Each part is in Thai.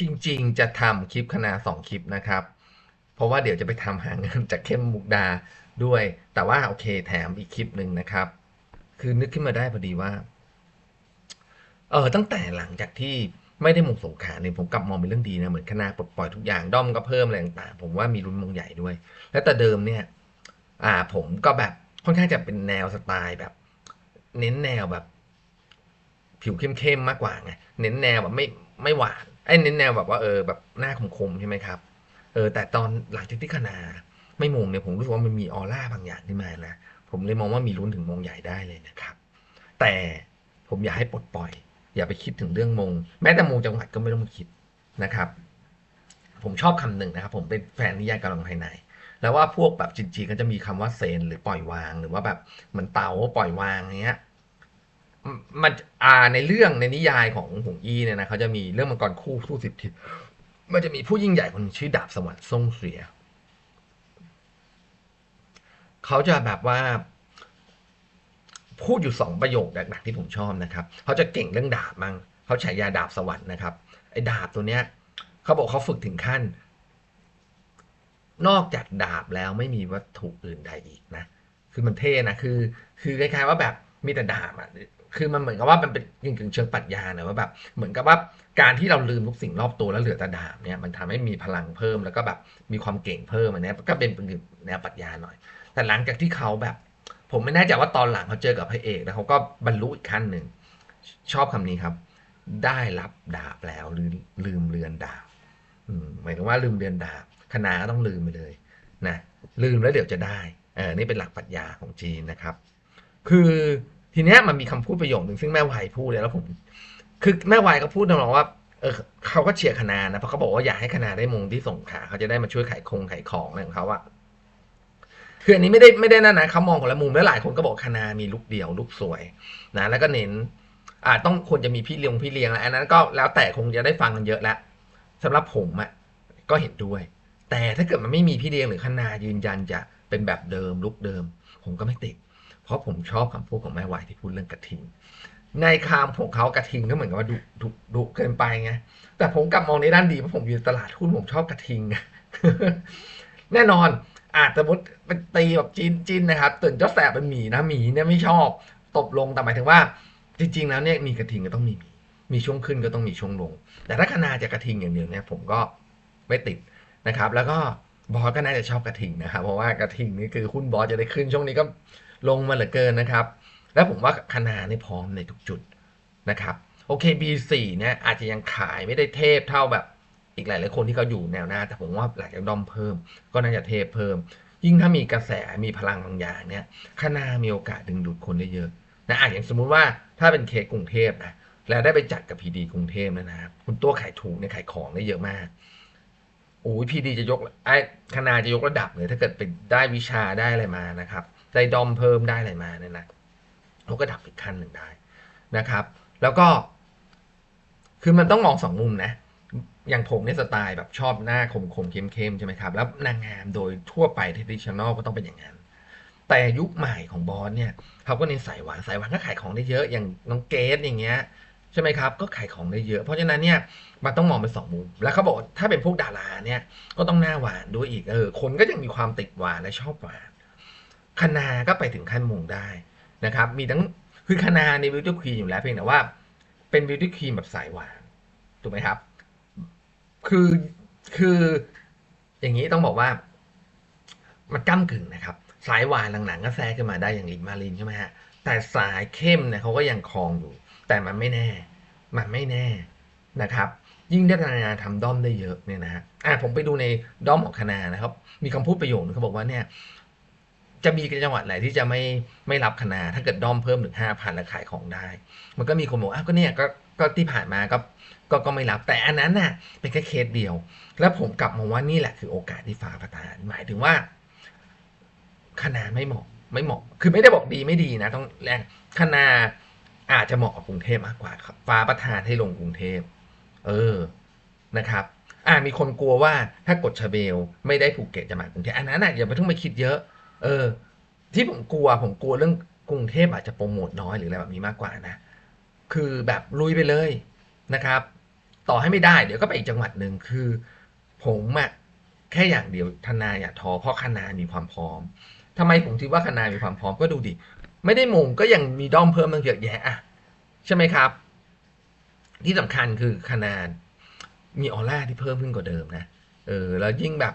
จริง ๆ จะทำคลิปคณะสองคลิปนะครับ เพราะว่าเดี๋ยวจะไปทำหาเงินจากเข้มมุกดาด้วย แต่ว่าโอเคแถมอีกคลิปหนึ่งนะครับ คือนึกขึ้นมาได้พอดีว่า เออตั้งแต่หลังจากที่ไม่ได้มงสงขาเนี่ยผมกลับมองเป็นเรื่องดีนะ เหมือนคณะปลดปล่อยทุกอย่างด้อมก็เพิ่มอะไรต่างๆผมว่ามีลุ้นมงใหญ่ด้วย และแต่เดิมเนี่ย อ่าผมก็แบบค่อนข้างจะเป็นแนวสไตล์แบบ เน้นแนวแบบ ผิวเข้มๆมากกว่าไงเน้นแนวแบบไม่ไม่หวาน ไอ้เน้นแนวแบบว่าเออแบบหน้าคมๆใช่ไหมครับ เออ แต่ตอนหลังจากที่คณาไม่มงเนี่ยผมรู้สึกว่ามันมีออร่าบางอย่างขึ้นมานะผมเลยมองว่ามีลุ้นถึงมงใหญ่ได้เลยนะครับ แต่ผมอยากให้ปลดปล่อย อย่าไปคิดถึงเรื่องมง แม้แต่มงจังหวัดก็ไม่ต้องคิดนะครับ ผมชอบคำหนึ่งนะครับ ผมเป็นแฟนนิยายกำลังภายใน แล้วว่าพวกแบบจริงๆก็จะมีคำว่าเซนหรือปล่อยวางหรือว่าแบบเหมือนเตาปล่อยวางเนี้ย มันอ่าในเรื่องในนิยายของหงอี้เนี่ยนะเขาจะมีเรื่องมังกรคู่สู้สิบทิศมันจะมีผู้ยิ่งใหญ่คนชื่อดาบสวรรค์ทรงเสีย เขาจะแบบว่า พูดอยู่สองประโยคหนักๆที่ผมชอบนะครับ เขาจะเก่งเรื่องดาบมั้งเขาฉายาดาบสวรรค์นะครับ ไอ้ดาบตัวเนี้ย เขาบอกเขาฝึกถึงขั้น นอกจากดาบแล้วไม่มีวัตถุอื่นใดอีกนะ คือมันเท่นะ คือ คือคล้ายๆว่าแบบมีแต่ดาบอะ คือมันเหมือนกับว่ามันเป็นกึ่งๆเชิงปรัชญานะว่าแบบเหมือนกับว่าการที่เราลืมทุกสิ่งรอบตัวแล้วเหลือแต่ดาบเนี่ยมันทำให้มีพลังเพิ่มแล้วก็แบบมีความเก่งเพิ่มอันนี้ก็เป็นแนวปรัชญาหน่อย แต่หลังจากที่เขาแบบ ผมไม่แน่ใจว่าตอนหลังเขาเจอกับพระเอกแล้วเขาก็บรรลุอีกขั้นหนึ่งชอบคำนี้ครับ ได้รับดาบแล้วหรือลืมเรือนดาบหมายถึงว่าลืมเรือนดาบคณะก็ต้องลืมไปเลยนะลืมแล้วเดี๋ยวจะได้เออนี่เป็นหลักปรัชญาของจีนนะครับ คือ ทีเนี้ยมันมีคำพูดประโยคหนึ่งซึ่งแม่วายพูดเลยแล้วผม คือแม่วายก็พูดตรงๆว่าเออเขาก็เชียร์คณะนะเพราะเขาบอกว่าอยากให้คณะได้มงที่ส่งขาเขาจะได้มาช่วยขายคงขายของอะไรของเขาอะคืออันนี้ไม่ได้ไม่ได้นั่นนะเขามองคนละมุมแล้วหลายคนก็บอกคณะมีลุกเดียวลุกสวยนะแล้วก็เน้นอ่าต้องควรจะมีพี่เลี้ยงพี่เลี้ยงแล้วอันนั้นก็แล้วแต่คงจะได้ฟังกันเยอะแล้วสำหรับผมอะก็เห็นด้วย แต่ถ้าเกิดมันไม่มีพี่เลี้ยงหรือคณายืนยันจะเป็นแบบเดิมลุกเดิม ผมก็ไม่ติด เพราะผมชอบคำพูดของแม่วายที่พูดเรื่องกระทิง ในคามของเขากระทิงก็เหมือนกับว่าดุดุดุเกินไปไงแต่ผมกลับมองในด้านดีเพราะผมอยู่ตลาดหุ้นผมชอบกระทิงแน่นอนอาจจะมุดเป็นตีแบบจีนจีนนะครับตื่นเจ้าแสบเป็นหมีนะหมีเนี่ยไม่ชอบตบลงแต่หมายถึงว่า จริง ๆ แล้วเนี่ยมีกระทิงก็ต้องมีหมีมีช่วงขึ้นก็ต้องมีช่วงลง แต่ถ้าคณาจะกระทิงอย่างเดียวเนี่ยผมก็ไม่ติดนะครับ แล้วก็บอสก็น่าจะชอบกระทิงนะครับเพราะว่ากระทิงนี่คือหุ้นบอสจะได้ขึ้นช่วงนี้ก็ ลงมาเหลือเกินนะครับ แล้วผมว่าคณานี่พร้อมในทุกจุดนะครับโอเค B4 เนี่ยอาจจะยังขายไม่ได้เทพเท่าแบบอีกหลายหลายคนที่เขาอยู่แนวหน้า แต่ผมว่าหลังจากดอมเพิ่ม ก็น่าจะเทพเพิ่ม ยิ่งถ้ามีกระแสมีพลังบางอย่างเนี่ยคณามีโอกาสดึงดูดคนได้เยอะนะอะอย่างสมมุติว่าถ้าเป็นเคสกรุงเทพนะแล้วได้ไปจัดกับพีดีกรุงเทพนะครับคุณตัวขายถูกเนี่ยขายของได้เยอะมากโอ้ยพีดีจะยกไอ้คณาจะยกระดับเลยถ้าเกิดไปได้วิชาได้อะไรมานะครับ ได้ดอมเพิ่มได้อะไรมาเนี่ยนะยกระดับอีกขั้นหนึ่งได้นะครับ แล้วก็ คือมันต้องมองสองมุมนะ อย่างผมเนี่ยสไตล์แบบชอบหน้าคมคมเข้มเข้มใช่ไหมครับ แล้วนางงามโดยทั่วไปที่ดิชแนลก็ต้องเป็นอย่างนั้น แต่ยุคใหม่ของบอสเนี่ยเขาก็เน้นสายหวานสายหวานก็ขายของได้เยอะ อย่างน้องเกดอย่างเงี้ยใช่ไหมครับ ก็ขายของได้เยอะ เพราะฉะนั้นเนี่ยมันต้องมองเป็นสองมุม แล้วเขาบอกถ้าเป็นพวกดาราเนี่ย ก็ต้องหน้าหวานด้วยอีก เออ คนก็ยังมีความติดหวานและชอบหวาน คณาก็ไปถึงขั้นมงได้นะครับ มีทั้งคือคณาในบิวตี้ครีมอยู่แล้วเพียงแต่ว่าเป็นบิวตี้ครีมแบบสายหวานถูกไหมครับ คือคืออย่างนี้ต้องบอกว่า มันก้ากึ่งนะครับ สายหวานหลังๆก็แทรกขึ้นมาได้อย่างลินมาลินใช่ไหมฮะแต่สายเข้มเนี่ยเขาก็ยังคลองอยู่ แต่มันไม่แน่ มันไม่แน่นะครับ ยิ่งได้นานาทำด้อมได้เยอะเนี่ยนะฮะอะผมไปดูในด้อมของคณานะครับ มีคำพูดประโยคนึงเขาบอกว่าเนี่ย จะมีจังหวัดไหนที่จะไม่ไม่รับคณาถ้าเกิดด้อมเพิ่มถึงห้าพันแล้วขายของได้ มันก็มีคนบอกอ้าวก็เนี่ยก็ก็ที่ผ่านมาก็ก็ก็ไม่รับแต่อันนั้นน่ะเป็นแค่เคสเดียว แล้วผมกลับมองว่านี่แหละคือโอกาสที่ฟ้าประทาน หมายถึงว่าคณะไม่เหมาะไม่เหมาะ คือไม่ได้บอกดีไม่ดีนะ ต้องแรงคณะอาจจะเหมาะกับกรุงเทพมากกว่าครับฟ้าประทานให้ลงกรุงเทพ เออนะครับ อ่ามีคนกลัวว่าถ้ากดชาเบล ไม่ได้ภูเก็ตจะมากรุงเทพอันนั้นน่ะอย่าไปต้องไปคิดเยอะ เออ ที่ผมกลัวผมกลัวเรื่องกรุงเทพอาจจะโปรโมทน้อยหรืออะไรแบบนี้มากกว่านะ คือแบบลุยไปเลยนะครับ ต่อให้ไม่ได้เดี๋ยวก็ไปอีกจังหวัดหนึ่งคือ ผมอะแค่อย่างเดียวธนาอย่าท้อเพราะคณามีความพร้อมทำไมผมคิดว่าคณามีความพร้อมก็ดูดิไม่ได้มงก็ยังมีด้อมเพิ่มตั้งเยอะแยะอะใช่ไหมครับ ที่สำคัญคือคณามีออร่าที่เพิ่มขึ้นกว่าเดิมนะเออแล้วยิ่งแบบ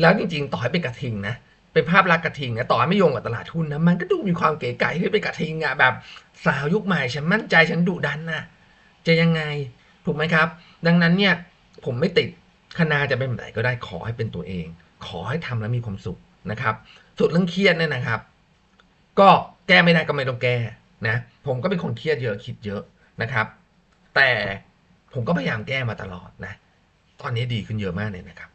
แล้วจริง ๆ ต่อให้เป็นกระทิงนะ เป็นภาพลักษณ์กระทิงนะต่อให้ไม่โยงกับตลาดหุ้นนะมันก็ดูมีความเก๋ไก๋ที่เป็นกระทิงอะแบบสาวยุคใหม่ฉันมั่นใจฉันดุดันนะจะยังไงถูกไหมครับ ดังนั้นเนี่ยผมไม่ติดคณาจะเป็นแบบไหนก็ได้ขอให้เป็นตัวเอง ขอให้ทำแล้วมีความสุขนะครับส่วนเรื่องเครียดเนี่ยนะครับ ก็แก้ไม่ได้ก็ไม่ต้องแก้นะผมก็เป็นคนเครียดเยอะคิดเยอะนะครับ แต่ผมก็พยายามแก้มาตลอดนะ ตอนนี้ดีขึ้นเยอะมากเลยนะครับ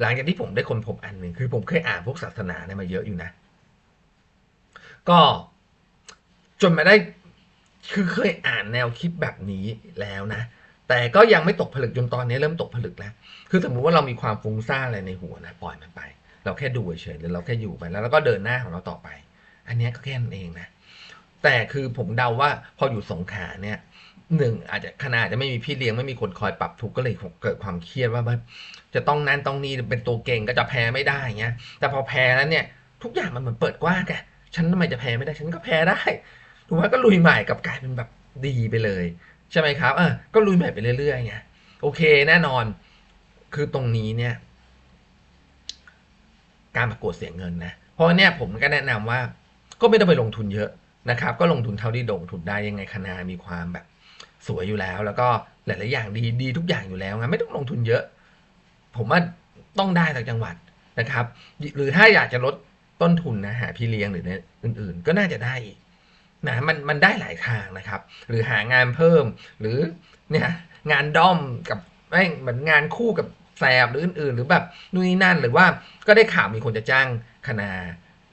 หลังจากที่ผมได้คนพบอันหนึ่งคือผมเคยอ่านพวกศาสนาเนี่ยมาเยอะอยู่นะ ก็จนมาได้คือเคยอ่านแนวคิดแบบนี้แล้วนะ แต่ก็ยังไม่ตกผลึกจนตอนนี้เริ่มตกผลึกแล้ว คือสมมุติว่าเรามีความฟุ้งซ่านอะไรในหัวนะปล่อยมันไป เราแค่ดูเฉยๆหรือเราแค่อยู่ไปแล้วเราก็เดินหน้าของเราต่อไป อันนี้ก็แค่นั้นเองนะ แต่คือผมเดาว่าพออยู่สงขาเนี่ย หนึ่งอาจจะขนาดจะไม่มีพี่เลี้ยงไม่มีคนคอยปรับทุกข์ก็เลยเกิดความเครียดว่าจะต้องนั้นต้องนี่เป็นตัวเก่งก็จะแพ้ไม่ได้เงี้ย แต่พอแพ้แล้วเนี่ย ทุกอย่างมันเหมือนเปิดกว้างแกฉันทำไมจะแพ้ไม่ได้ ฉันก็แพ้ได้ถูกไหมก็ลุยใหม่กับกลายเป็นแบบดีไปเลย ใช่ไหมครับเออก็ลุยใหม่ไปเรื่อยๆไงโอเคแน่นอน คือตรงนี้เนี่ย การประกวดเสียเงินนะเพราะเนี่ยผมก็แนะนำว่า ก็ไม่ต้องไปลงทุนเยอะนะครับ ก็ลงทุนเท่าที่ลงทุนได้ยังไงคณะมีความแบบ สวยอยู่แล้ว แล้วก็หลาย ๆ อย่างดีดีทุกอย่างอยู่แล้วไงไม่ต้องลงทุนเยอะ ผมว่าต้องได้จากจังหวัดนะครับ หรือถ้าอยากจะลดต้นทุนนะหาพี่เลี้ยงหรือเนี่ยอื่น ๆ ก็น่าจะได้อีกนะมันมันได้หลายทางนะครับ หรือหางานเพิ่ม หรือเนี่ยงานด้อมกับไม่เหมือนงานคู่กับแสบหรืออื่น ๆ หรือแบบนู่นนี่นั่น หรือว่าก็ได้ข่าวมีคนจะจ้างคณา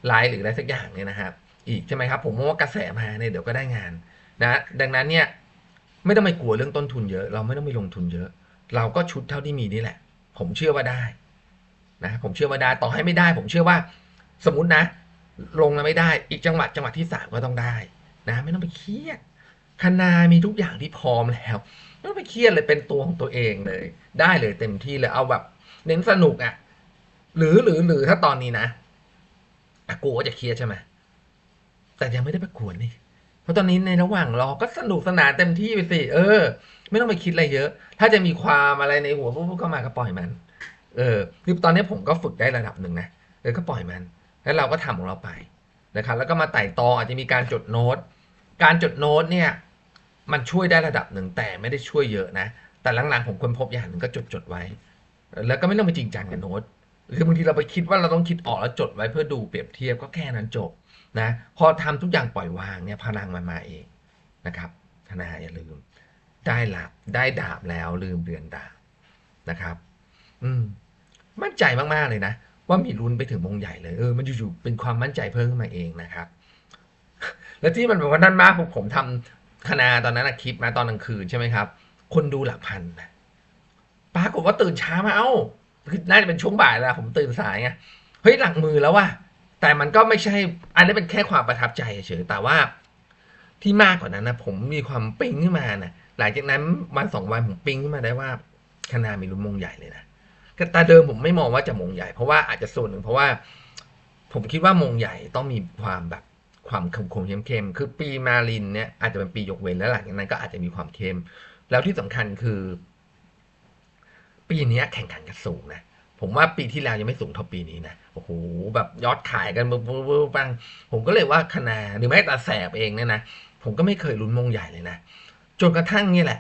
ไลฟ์หรืออะไรสักอย่างเนี่ยนะครับอีกใช่ไหมครับ ผมว่ากระแสมาเนี่ยเดี๋ยวก็ได้งานนะ ดังนั้นเนี่ย ไม่ต้องไปกลัวเรื่องต้นทุนเยอะ เราไม่ต้องไปลงทุนเยอะ เราก็ชุดเท่าที่มีนี่แหละ ผมเชื่อว่าได้นะผมเชื่อว่าได้ต่อให้ไม่ได้ ผมเชื่อว่า สมมตินะ ลงแล้วไม่ได้ อีกจังหวัดจังหวัดที่สามก็ต้องได้นะ ไม่ต้องไปเครียดคณามีทุกอย่างที่พร้อมแล้วไม่ต้องไปเครียดเลยเป็นตัวของตัวเองเลย ได้เลยเต็มที่เลยเอาแบบ เน้นสนุกอะ่ะ หรือหรือหรือถ้าตอนนี้นะกูก็จะเครียดใช่ไหมแต่ยังไม่ได้ประกวดนี่ เพราะตอนนี้ในระหว่างรอก็สนุกสนานเต็มที่ไปสิเออ ไม่ต้องไปคิดอะไรเยอะ ถ้าจะมีความอะไรในหัวปุ๊บก็มาก็ปล่อยมัน เออคือตอนนี้ผมก็ฝึกได้ระดับหนึ่งนะเออก็ปล่อยมัน แล้วเราก็ทำของเราไปนะครับ แล้วก็มาไต่ตองอาจจะมีการจดโน้ต การจดโน้ตเนี่ย มันช่วยได้ระดับหนึ่งแต่ไม่ได้ช่วยเยอะนะ แต่หลังๆผมค้นพบอย่างหนึ่งก็จดจดไว้ แล้วก็ไม่ต้องไปจริงจังกับโน้ตคือบางทีเราไปคิดว่าเราต้องคิดออกแล้วจดไว้เพื่อดูเปรียบเทียบก็แค่นั้นจบ นะพอทำทุกอย่างปล่อยวางเนี่ยพลังมันมาเองนะครับธนาอย่าลืม ได้หลับได้ดาบแล้วลืมเรือนดาบนะครับ อืม มั่นใจมากๆเลยนะ ว่ามีลุ้นไปถึงวงใหญ่เลยเออมันอยู่ๆเป็นความมั่นใจเพิ่มขึ้นมาเองนะครับ และที่มันเป็นวันนั้นมากผมผมทำคณาตอนนั้นนะคลิปมาตอนกลางคืนใช่ไหมครับ คนดูหลักพันนะปรากฏว่าตื่นเช้ามาเอ้าคือน่าจะเป็นช่วงบ่ายแล้วผมตื่นสายไงเฮ้ยหลังมือแล้วว่ะ แต่มันก็ไม่ใช่ อันนี้เป็นแค่ความประทับใจเฉยแต่ว่าที่มากกว่านั้นนะผมมีความปิ๊งขึ้นมานะหลังจากนั้นวันสองวันผมปิ๊งขึ้นมาได้ว่าคณามีลุ้นมงใหญ่เลยนะแต่เดิมผมไม่มองว่าจะมงใหญ่ เพราะว่าอาจจะส่วนหนึ่งเพราะว่า ผมคิดว่ามงใหญ่ต้องมีความแบบความคมคมเข้มเข้มคือปีมาลินเนี่ยอาจจะเป็นปียกเว้นแล้วหลังจากนั้นก็อาจจะมีความเข้ม แล้วที่สำคัญคือ ปีนี้แข่งขันกันสูงนะ ผมว่าปีที่แล้วยังไม่สูงเท่าปีนี้นะโอ้โหแบบยอดขายกันบึ้บปังผมก็เลยว่าคณาหรือแม้แต่แสบเองเนี่ยนะผมก็ไม่เคยลุ้นมงใหญ่เลยนะจนกระทั่งนี่แหละ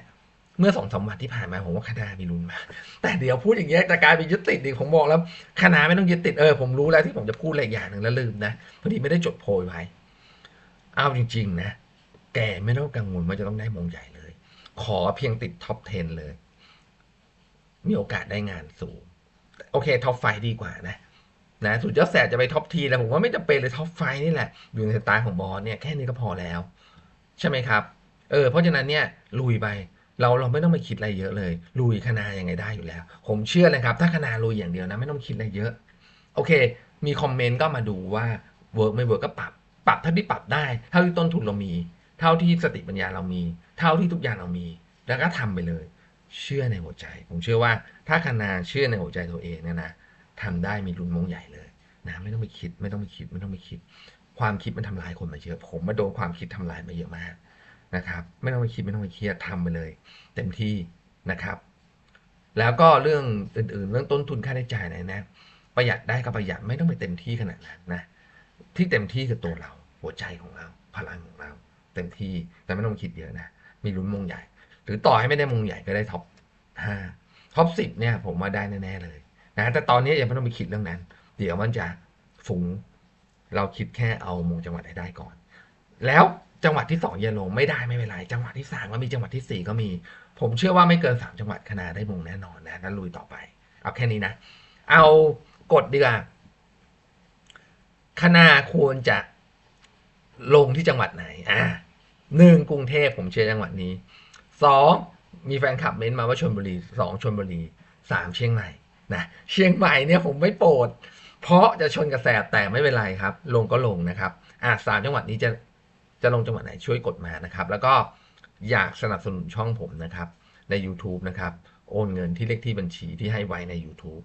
เมื่อสองสามวันที่ผ่านมาผมว่าคณามีลุ้นมา แต่เดี๋ยวพูดอย่างเงี้ยจะกลายเป็นยึดติดอีกผมบอกแล้วคณาไม่ต้องยึดติดเออผมรู้แล้วที่ผมจะพูดอะไรอย่างหนึ่งแล้วลืมนะพอดีไม่ได้จดโพยไว้เอาจริง ๆ นะแกไม่ต้องกังวลว่าจะต้องได้มงใหญ่เลย ขอเพียงติดท็อป 10 เลย มีโอกาสได้งานสูง โอเคท็อปไฟดีกว่านะนะสุดยอดแสบจะไปท็อปทีแล้วผมว่าไม่จำเป็นเลยท็อปไฟนี่แหละ อยู่ในสไตล์ของบอสเนี่ยแค่นี้ก็พอแล้ว ใช่ไหมครับเออเพราะฉะนั้นเนี่ยลุยไปเราเราไม่ต้องไปคิดอะไรเยอะเลย ลุยคณายังไงได้อยู่แล้ว ผมเชื่อเลยครับ ถ้าคณาลุยอย่างเดียวนะ ไม่ต้องคิดอะไรเยอะ โอเค มีคอมเมนต์ก็มาดูว่าเวิร์กไม่เวิร์กก็ปรับ ปรับเท่าที่ปรับได้ เท่าที่ต้นทุนเรามี เท่าที่สติปัญญาเรามี เท่าที่ทุกอย่างเรามี แล้วก็ทำไปเลย เชื่อในหัวใจ ผมเชื่อว่าถ้าคณาเชื่อในหัวใจตัวเองเนี่ยนะทำได้มีลุ้นมงใหญ่เลยนะไม่ต้องไปคิดไม่ต้องไปคิดไม่ต้องไปคิด ความคิดมันทำลายคนมาเยอะ ผมมาโดนความคิดทำลายมาเยอะมากนะครับ ไม่ต้องไปคิดไม่ต้องไปเครียดทำไปเลย เต็มที่นะครับ แล้วก็เรื่องอื่นๆ เรื่องต้นทุนค่าใช้จ่ายไรนะ ประหยัดได้ก็ประหยัดไม่ต้องไปเต็มที่ขนาดนั้นนะที่เต็มที่คือตัวเรา หัวใจของเรา พลังของเรา เต็มที่แต่ไม่ต้องคิดเยอะนะมีลุ้นมงใหญ่ หรือต่อให้ไม่ได้มงใหญ่ก็ได้ท็อปห้าท็อปสิบเนี่ยผมว่าได้แน่ๆเลยนะแต่ตอนนี้ยังไม่ต้องไปคิดเรื่องนั้น เดี๋ยวมันจะฝูงเราคิดแค่เอามงจังหวัดให้ได้ก่อน แล้วจังหวัดที่สองเยลงไม่ได้ไม่เป็นไรจังหวัดที่สามก็มีจังหวัดที่สี่ก็มี ผมเชื่อว่าไม่เกินสามจังหวัดคณะได้มงแน่นอนนะแล้วลุยต่อไป เอาแค่นี้นะ เอากฎดีกว่าคณะควรจะลงที่จังหวัดไหน อ่าหนึ่งกรุงเทพผมเชื่อจังหวัดนี้ สองมีแฟนคลับเม้นต์มาว่าชนบุรีสองชนบุรีสามเชียงใหม่นะเชียงใหม่เนี่ยผมไม่โปรด เพราะจะชนกระแสแต่ไม่เป็นไรครับ ลงก็ลงนะครับอ่าสามจังหวัดนี้จะจะลงจังหวัดไหนช่วยกดมานะครับ แล้วก็อยากสนับสนุนช่องผมนะครับ ใน YouTube นะครับ โอนเงินที่เลขที่บัญชีที่ให้ไว้ใน YouTube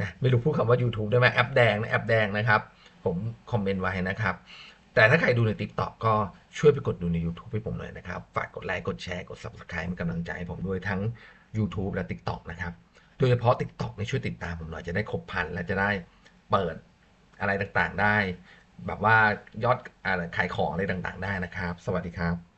นะไม่รู้พูดคำว่า YouTube ได้ไหมแอปแดงนะแอปแดงนะครับ ผมคอมเมนต์ไว้นะครับ แต่ถ้าใครดูใน TikTok ก็ช่วยไปกดดูใน YouTube ให้ผมหน่อยนะครับ ฝากกดไลค์กดแชร์กด Subscribe เป็นกำลังใจให้ผมด้วยทั้ง YouTube และ TikTok นะครับ โดยเฉพาะ TikTok นี่ช่วยติดตามผมหน่อยจะได้ครบพันและจะได้เปิดอะไรต่างๆได้ แบบว่ายอดอะไรขายของอะไรต่างๆ ได้นะครับ สวัสดีครับ